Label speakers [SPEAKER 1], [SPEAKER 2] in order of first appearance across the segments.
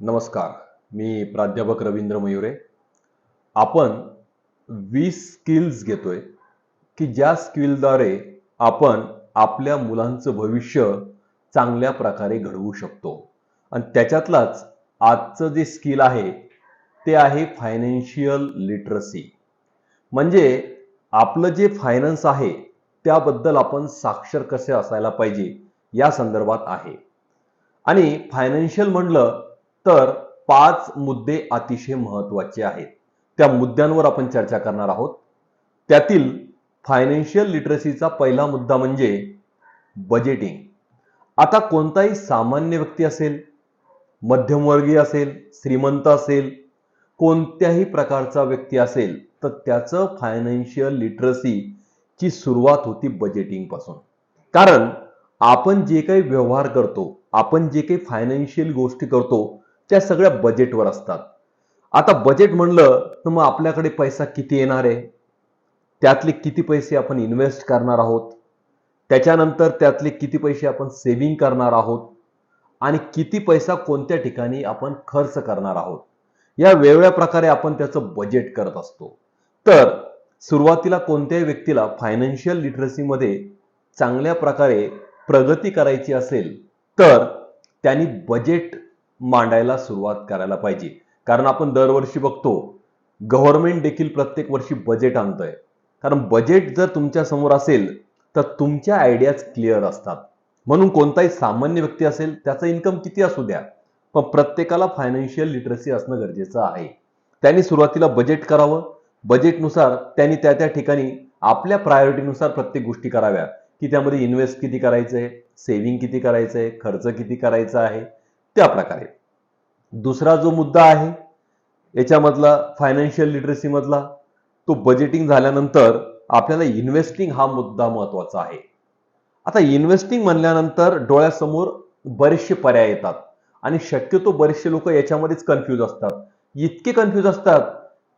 [SPEAKER 1] नमस्कार मी प्राध्यापक रवींद्र मयुरे. आपण वीस स्किल्स घेतोय की ज्या स्किलद्वारे आपण आपल्या मुलांचं भविष्य चांगल्या प्रकारे घडवू शकतो. आणि त्याच्यातलाच आजचं जे स्किल आहे ते आहे फायनान्शियल लिटरसी म्हणजे आपलं जे फायनान्स आहे त्याबद्दल आपण साक्षर कसे असायला पाहिजे या संदर्भात आहे. आणि फायनान्शियल म्हणलं तर पाच मुद्दे अतिशय महत्त्वाचे आहेत. त्या मुद्द्यांवर आपण चर्चा करणार आहोत. त्यातील फायनान्शियल लिटरसीचा पहिला मुद्दा म्हणजे बजेटिंग आता कोणताही सामान्य व्यक्ती असेल मध्यमवर्गीय असेल श्रीमंत असेल कोणत्याही प्रकारचा व्यक्ती असेल तर त्याचं फायनान्शियल लिटरसी ची सुरुवात होती बजेटिंगपासून. कारण आपण जे काही व्यवहार करतो आपण जे काही फायनान्शियल गोष्टी करतो त्या सगळ्या बजेटवर असतात. आता बजेट म्हणलं तर मग आपल्याकडे पैसा किती येणार आहे? त्यातले किती पैसे आपण इन्व्हेस्ट करणार आहोत? त्याच्यानंतर त्यातले किती पैसे आपण सेव्हिंग करणार आहोत? आणि किती पैसा कोणत्या ठिकाणी आपण खर्च करणार आहोत? या वेगवेगळ्या प्रकारे आपण त्याचं बजेट करत असतो. तर सुरुवातीला कोणत्याही व्यक्तीला फायनान्शियल लिटरसीमध्ये चांगल्या प्रकारे प्रगती करायची असेल तर त्यांनी बजेट मांडायला सुरुवात करायला पाहिजे. कारण आपण दरवर्षी बघतो गव्हर्नमेंट देखील प्रत्येक वर्षी बजेट आणतंय. कारण बजेट जर तुमच्यासमोर असेल तर तुमच्या आयडियाज क्लिअर असतात. म्हणून कोणताही सामान्य व्यक्ती असेल त्याचा इन्कम किती असू द्या पण प्रत्येकाला फायनान्शियल लिटरसी असणं गरजेचं आहे. त्यांनी सुरुवातीला बजेट करावं. बजेटनुसार त्यांनी त्या त्या ठिकाणी आपल्या प्रायोरिटीनुसार प्रत्येक गोष्टी कराव्या. की त्यामध्ये इन्व्हेस्ट किती करायचं आहे सेव्हिंग किती करायचं आहे खर्च किती करायचा आहे त्या प्रकारे. दुसरा जो मुद्दा आहे याच्यामधला फायनान्शियल लिटरसी मधला तो बजेटिंग झाल्यानंतर आपल्याला इन्व्हेस्टिंग हा मुद्दा महत्त्वाचा आहे. आता इन्व्हेस्टिंग म्हणल्यानंतर डोळ्यासमोर बरेचसे पर्याय येतात आणि शक्यतो बरेचसे लोक याच्यामध्येच कन्फ्यूज असतात. इतके कन्फ्यूज असतात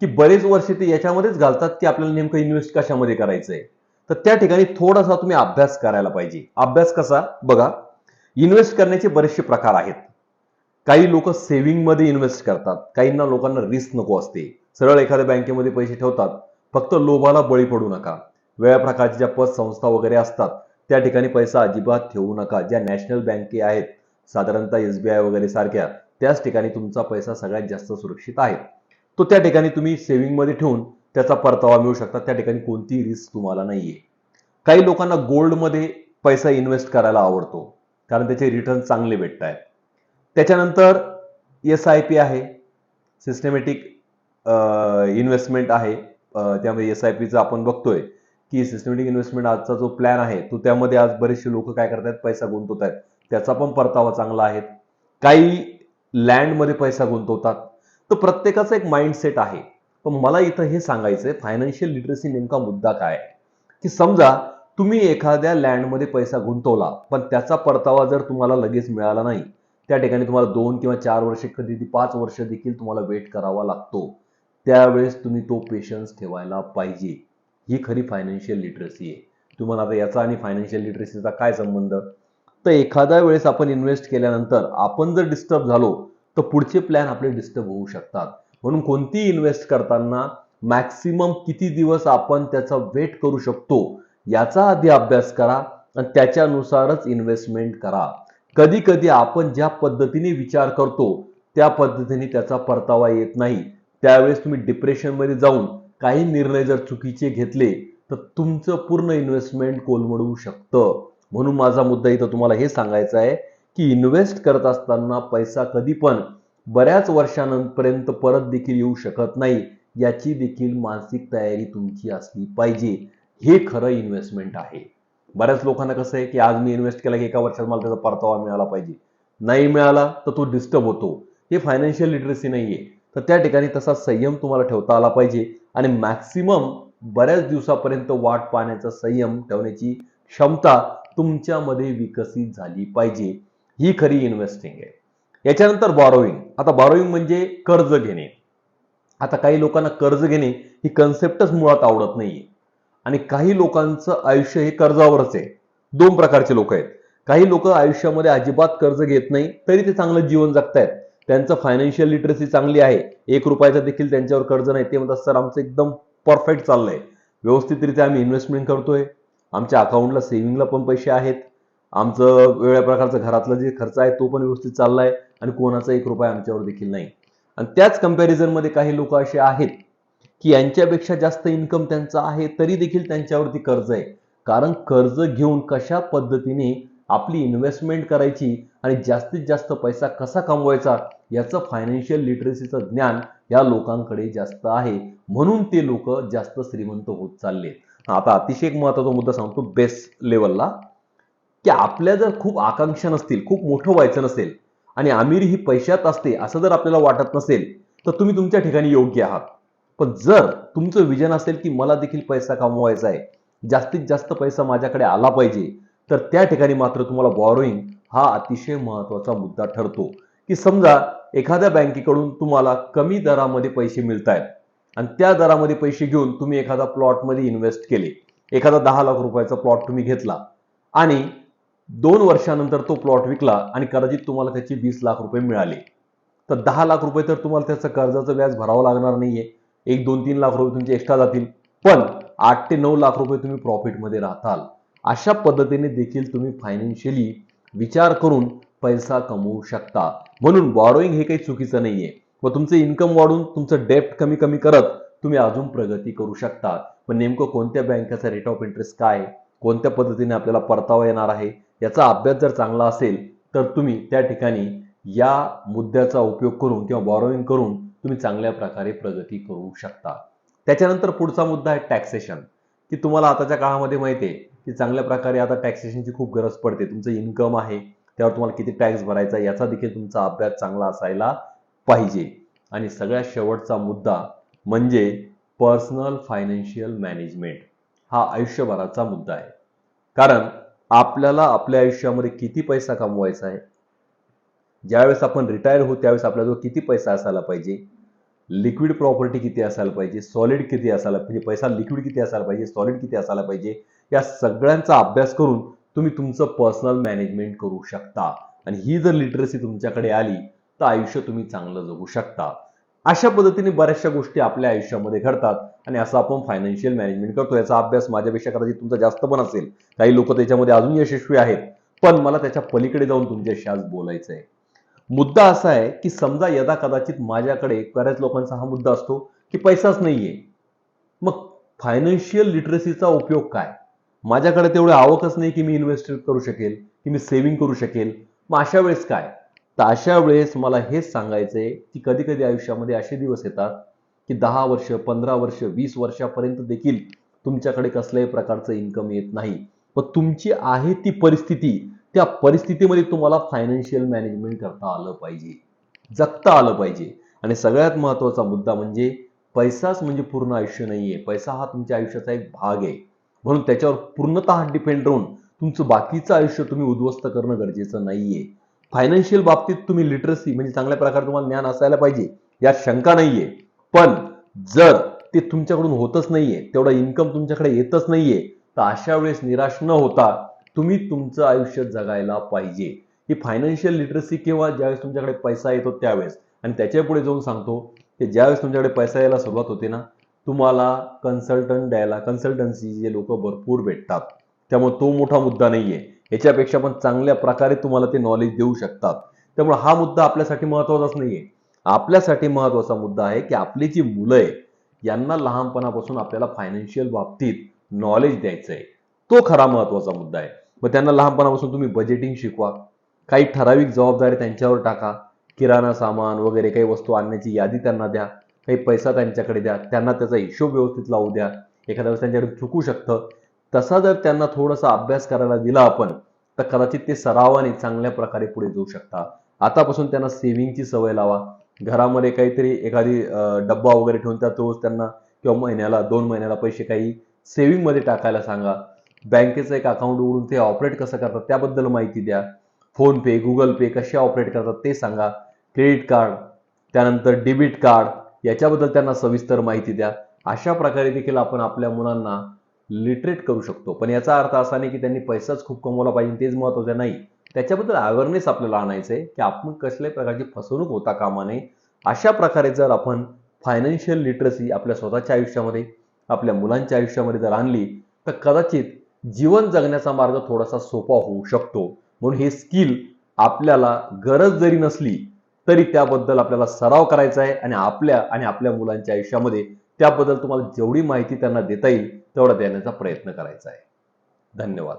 [SPEAKER 1] की बरेच वर्ष ते याच्यामध्येच घालतात की आपल्याला नेमकं इन्व्हेस्ट कशामध्ये करायचं आहे तर त्या ठिकाणी थोडासा तुम्ही अभ्यास करायला पाहिजे. अभ्यास कसा? बघा. इन्व्हेस्ट करण्याचे बरेचसे प्रकार आहेत. काही लोक सेव्हिंगमध्ये इन्व्हेस्ट करतात. काहींना लोकांना रिस्क नको असते. सरळ एखाद्या बँकेमध्ये पैसे ठेवतात. फक्त लोभाला बळी पडू नका. वेगळ्या प्रकारच्या ज्या पतसंस्था वगैरे असतात त्या ठिकाणी पैसा अजिबात ठेवू नका. ज्या नॅशनल बँके आहेत साधारणतः एसबीआय वगैरे सारख्या त्याच ठिकाणी तुमचा पैसा सगळ्यात जास्त सुरक्षित आहे. तो त्या ठिकाणी तुम्ही सेव्हिंगमध्ये ठेवून त्याचा परतावा मिळू शकता त्या ठिकाणी कोणतीही रिस्क तुम्हाला नाहीये. काही लोकांना गोल्डमध्ये पैसा इन्व्हेस्ट करायला आवडतो. कारण त्याचे रिटर्न चांगले भेटत आहेत त्याच्यानंतर एस आय पी आहे सिस्टमॅटिक इन्व्हेस्टमेंट आहे. त्यामध्ये एस आय पीचं आपण बघतोय की सिस्टमॅटिक इन्व्हेस्टमेंट आजचा जो प्लॅन आहे तो त्यामध्ये आज बरेचसे लोक काय करतात पैसा गुंतवत आहेत त्याचा पण परतावा चांगला आहे. काही लँडमध्ये पैसा गुंतवतात. तर प्रत्येकाचा एक माइंडसेट आहे. पण मला इथं हे सांगायचंय फायनान्शियल लिटरसी नेमका मुद्दा काय आहे? की समजा तुम्ही एखाद्या लँडमध्ये पैसा गुंतवला पण त्याचा परतावा जर तुम्हाला लगेच मिळाला नाही त्या ठिकाणी तुम्हाला दोन किंवा चार वर्ष कधी पाच वर्ष देखील तुम्हाला वेट करावा लागतो. त्यावेळेस तुम्ही तो पेशन्स ठेवायला पाहिजे. ही खरी फायनान्शियल लिटरसी आहे. तुम्हाला आता याचा आणि फायनान्शियल लिटरसीचा काय संबंध? तर एखाद्या वेळेस आपण इन्व्हेस्ट केल्यानंतर आपण जर डिस्टर्ब झालो तर पुढचे प्लॅन आपले डिस्टर्ब होऊ शकतात. म्हणून कोणतीही इन्व्हेस्ट करताना मॅक्सिमम किती दिवस आपण त्याचा वेट करू शकतो याचा आधी अभ्यास करा आणि त्याच्यानुसारच इन्व्हेस्टमेंट करा. कधी कधी आपण ज्या पद्धतीने विचार करतो त्या पद्धतीने त्याचा परतावा येत नाही. त्यावेळेस तुम्ही डिप्रेशनमध्ये जाऊन काही निर्णय जर चुकीचे घेतले तर तुमचं पूर्ण इन्व्हेस्टमेंट कोलमडवू शकतं. म्हणून माझा मुद्दा इथं तुम्हाला हे सांगायचा आहे की इन्व्हेस्ट करत असताना पैसा कधी पण बऱ्याच वर्षांपर्यंत परत देखील येऊ शकत नाही याची देखील मानसिक तयारी तुमची असली पाहिजे. हे खरं इन्व्हेस्टमेंट आहे. बऱ्याच लोकांना कसं आहे की आज मी इन्व्हेस्ट केला की एका वर्षात मला त्याचा परतावा मिळाला पाहिजे. नाही मिळाला तर तो डिस्टर्ब होतो. हे फायनान्शियल लिटरसी नाहीये. तर त्या ठिकाणी तसा संयम तुम्हाला ठेवता आला पाहिजे आणि मॅक्सिमम बऱ्याच दिवसापर्यंत वाट पाहण्याचा संयम ठेवण्याची क्षमता तुमच्यामध्ये विकसित झाली पाहिजे. ही खरी इन्व्हेस्टिंग आहे. याच्यानंतर बॉरोईंग आता बॉरोईंग म्हणजे कर्ज घेणे. आता काही लोकांना कर्ज घेणे ही कन्सेप्टच मुळात आवडत नाहीये. आणि काही लोकांचं आयुष्य हे कर्जावरच आहे. दोन प्रकारचे लोक आहेत. काही लोक आयुष्यामध्ये अजिबात कर्ज घेत नाही तरी ते चांगलं जीवन जगतायत. त्यांचं फायनान्शियल लिटरसी चांगली आहे. एक रुपयाचं देखील त्यांच्यावर कर्ज नाही. ते म्हणतात सर आमचं एकदम परफेक्ट चाललंय. व्यवस्थितरित्या आम्ही इन्व्हेस्टमेंट करतोय. आमच्या अकाउंटला सेव्हिंगला पण पैसे आहेत. आमचं वेगळ्या प्रकारचं घरातलं जे खर्च आहे तो पण व्यवस्थित चाललाय आणि कोणाचा एक रुपया आमच्यावर देखील नाही. आणि त्याच कम्पॅरिझनमध्ये काही लोक असे आहेत की यांच्यापेक्षा जास्त इन्कम त्यांचं आहे तरी देखील त्यांच्यावरती कर्ज आहे. कारण कर्ज घेऊन कशा पद्धतीने आपली इन्व्हेस्टमेंट करायची आणि जास्तीत जास्त पैसा कसा कमवायचा याचं फायनान्शियल लिटरसीचं ज्ञान या लोकांकडे जास्त आहे. म्हणून ते लोक जास्त श्रीमंत होत चालले आता अतिशय एक महत्त्वाचा मुद्दा सांगतो बेस्ट लेवलला की आपल्या जर खूप आकांक्षा नसतील खूप मोठं व्हायचं नसेल आणि अमीर ही पैशात असते असं जर आपल्याला वाटत नसेल तर तुम्ही तुमच्या ठिकाणी योग्य आहात. पण जर तुमचं विजन असेल की मला देखील पैसा कमवायचा आहे जास्तीत जास्त पैसा माझ्याकडे आला पाहिजे तर त्या ठिकाणी मात्र तुम्हाला बॉरोईंग हा अतिशय महत्त्वाचा मुद्दा ठरतो. की समजा एखाद्या बँकेकडून तुम्हाला कमी दरामध्ये पैसे मिळत आहेत आणि त्या दरामध्ये पैसे घेऊन तुम्ही एखादा प्लॉटमध्ये इन्व्हेस्ट केले. एखादा दहा लाख रुपयाचा प्लॉट तुम्ही घेतला आणि दोन वर्षानंतर तो प्लॉट विकला आणि कदाचित तुम्हाला त्याचे वीस लाख रुपये मिळाले. तर दहा लाख रुपये तर तुम्हाला त्याचं कर्जाचं व्याज भरावं लागणार नाहीये. एक दोन तीन लाख रुपये तुमचे एक्स्ट्रा जातील. पण आठ ते नऊ लाख रुपये तुम्ही प्रॉफिटमध्ये राहताल. अशा पद्धतीने देखील तुम्ही फायनान्शियली विचार करून पैसा कमवू शकता. म्हणून बॉरोईंग हे काही चुकीचं नाहीये. व तुमचं इन्कम वाढून तुमचं डेप्ट कमी कमी करत तुम्ही अजून प्रगती करू शकता. पण नेमकं कोणत्या बँकेचा रेट ऑफ इंटरेस्ट काय? कोणत्या पद्धतीने आपल्याला परतावा येणार आहे? याचा अभ्यास जर चांगला असेल तर तुम्ही त्या ठिकाणी या मुद्द्याचा उपयोग करून किंवा बॉरोईंग करून तुम्ही चांगल्या प्रकारे प्रगती करू शकता. त्याच्यानंतर पुढचा मुद्दा आहे टॅक्सेशन की तुम्हाला आताच्या काळामध्ये माहिती आहे की चांगल्या प्रकारे आता टॅक्सेशनची खूप गरज पडते. तुमचं इन्कम आहे त्यावर तुम्हाला किती टॅक्स भरायचा याचा देखील तुमचा अभ्यास चांगला असायला पाहिजे. आणि सगळ्यात शेवटचा मुद्दा म्हणजे पर्सनल फायनान्शियल मॅनेजमेंट हा आयुष्यभराचा मुद्दा आहे. कारण आपल्याला आपल्या आयुष्यामध्ये किती पैसा कमवायचा आहे? ज्यावेळेस आपण रिटायर होऊ त्यावेळेस आपल्याजवळ किती पैसा असायला पाहिजे? लिक्विड प्रॉपर्टी किती असायला पाहिजे? सॉलिड किती असायला म्हणजे पैसा लिक्विड किती असायला पाहिजे सॉलिड किती असायला पाहिजे? या सगळ्यांचा अभ्यास करून तुम्ही तुमचं पर्सनल मॅनेजमेंट करू शकता. आणि ही जर लिटरसी तुमच्याकडे आली तर आयुष्य तुम्ही चांगलं जगू शकता. अशा पद्धतीने बऱ्याचशा गोष्टी आपल्या आयुष्यामध्ये घडतात. आणि असं आपण फायनान्शियल मॅनेजमेंट करतो याचा अभ्यास माझ्यापेक्षा कदाचित तुमचा जास्त पण असेल. काही लोक त्याच्यामध्ये अजून यशस्वी आहेत. पण मला त्याच्या पलीकडे जाऊन तुमच्याशी आज बोलायचं आहे मुद्दा असा आहे की समजा यदा कदाचित माझ्याकडे बऱ्याच लोकांचा हा मुद्दा असतो की पैसाच नाहीये. मग फायनान्शियल लिटरसीचा उपयोग काय? माझ्याकडे तेवढे आवकच नाही की मी इन्व्हेस्ट करू शकेल की मी सेव्हिंग करू शकेल. मग अशा वेळेस काय? तर अशा वेळेस मला हेच सांगायचंय की कधी कधी आयुष्यामध्ये असे दिवस येतात की दहा वर्ष पंधरा वर्ष वीस वर्षापर्यंत देखील तुमच्याकडे कसल्याही प्रकारचं इन्कम येत नाही. पण तुमची आहे ती परिस्थिती त्या परिस्थितीमध्ये तुम्हाला फायनान्शियल मॅनेजमेंट करता आलं पाहिजे. जगता आलं पाहिजे. आणि सगळ्यात महत्त्वाचा मुद्दा म्हणजे पैसाच म्हणजे पूर्ण आयुष्य नाहीये. पैसा हा तुमच्या आयुष्याचा एक भाग आहे. म्हणून त्याच्यावर पूर्णतः डिपेंड राहून तुमचं बाकीचं आयुष्य तुम्ही उद्ध्वस्त करणं गरजेचं नाहीये. फायनान्शियल बाबतीत तुम्ही लिटरसी म्हणजे चांगल्या प्रकारे तुम्हाला ज्ञान असायला पाहिजे यात शंका नाहीये. पण जर ते तुमच्याकडून होतच नाहीये तेवढा इन्कम तुमच्याकडे येतच नाहीये तर अशा वेळेस निराश न होता तुम्ही तुमचं आयुष्य जगायला पाहिजे. ही फायनान्शियल लिटरसी किंवा ज्यावेळेस तुमच्याकडे पैसा येतो त्यावेळेस. आणि त्याच्या पुढे जाऊन सांगतो की ज्यावेळेस तुमच्याकडे पैसा यायला सुरुवात होते ना तुम्हाला कन्सल्टंट द्यायला कन्सल्टन्सी जे लोक भरपूर भेटतात. त्यामुळे तो मोठा मुद्दा नाहीये. याच्यापेक्षा पण चांगल्या प्रकारे तुम्हाला ते नॉलेज देऊ शकतात. त्यामुळे हा मुद्दा आपल्यासाठी महत्वाचाच नाहीये. आपल्यासाठी महत्त्वाचा मुद्दा आहे की आपली जी मुलं आहे यांना लहानपणापासून आपल्याला फायनान्शियल बाबतीत नॉलेज द्यायचं आहे तो खरा महत्त्वाचा मुद्दा आहे. मग त्यांना लहानपणापासून तुम्ही बजेटिंग शिकवा. काही ठराविक जबाबदारी त्यांच्यावर टाका. किराणा सामान वगैरे काही वस्तू आणण्याची यादी त्यांना द्या. काही पैसा त्यांच्याकडे द्या. त्यांना त्याचा हिशोब व्यवस्थित लावू द्या. एखाद्या वेळेस त्यांच्याकडे चुकू शकतं. तसा जर त्यांना थोडासा अभ्यास करायला दिला आपण तर कदाचित ते सरावाने चांगल्या प्रकारे पुढे जाऊ शकता. आतापासून त्यांना सेव्हिंगची सवय लावा. घरामध्ये काहीतरी एखादी डब्बा वगैरे ठेवून त्यात रोज त्यांना किंवा महिन्याला दोन महिन्याला पैसे काही सेव्हिंगमध्ये टाकायला सांगा. बँकेचं एक अकाउंट उघडून ते ऑपरेट कसं करतात त्याबद्दल माहिती द्या. फोनपे गुगल पे कसे ऑपरेट करतात ते सांगा. क्रेडिट कार्ड त्यानंतर डेबिट कार्ड याच्याबद्दल त्यांना सविस्तर माहिती द्या. अशा प्रकारे देखील आपण आपल्या मुलांना लिटरेट करू शकतो. पण याचा अर्थ असा नाही की त्यांनी पैसाच खूप कमवला पाहिजे तेच महत्वाचं नाही. त्याच्याबद्दल अवेअरनेस आपल्याला आणायचं आहे की आपण कसल्याही प्रकारची फसवणूक होता कामा नये. अशा प्रकारे जर आपण फायनान्शियल लिटरसी आपल्या स्वतःच्या आयुष्यामध्ये आपल्या मुलांच्या आयुष्यामध्ये जर आणली तर कदाचित जीवन जगण्याचा मार्ग थोडासा सोपा होऊ शकतो. म्हणून हे स्किल आपल्याला गरज जरी नसली तरी त्याबद्दल आपल्याला सराव करायचा आहे आणि आपल्या आणि आपल्या मुलांच्या आयुष्यामध्ये त्याबद्दल तुम्हाला जेवढी माहिती त्यांना देता येईल तेवढा देण्याचा प्रयत्न करायचा आहे. धन्यवाद.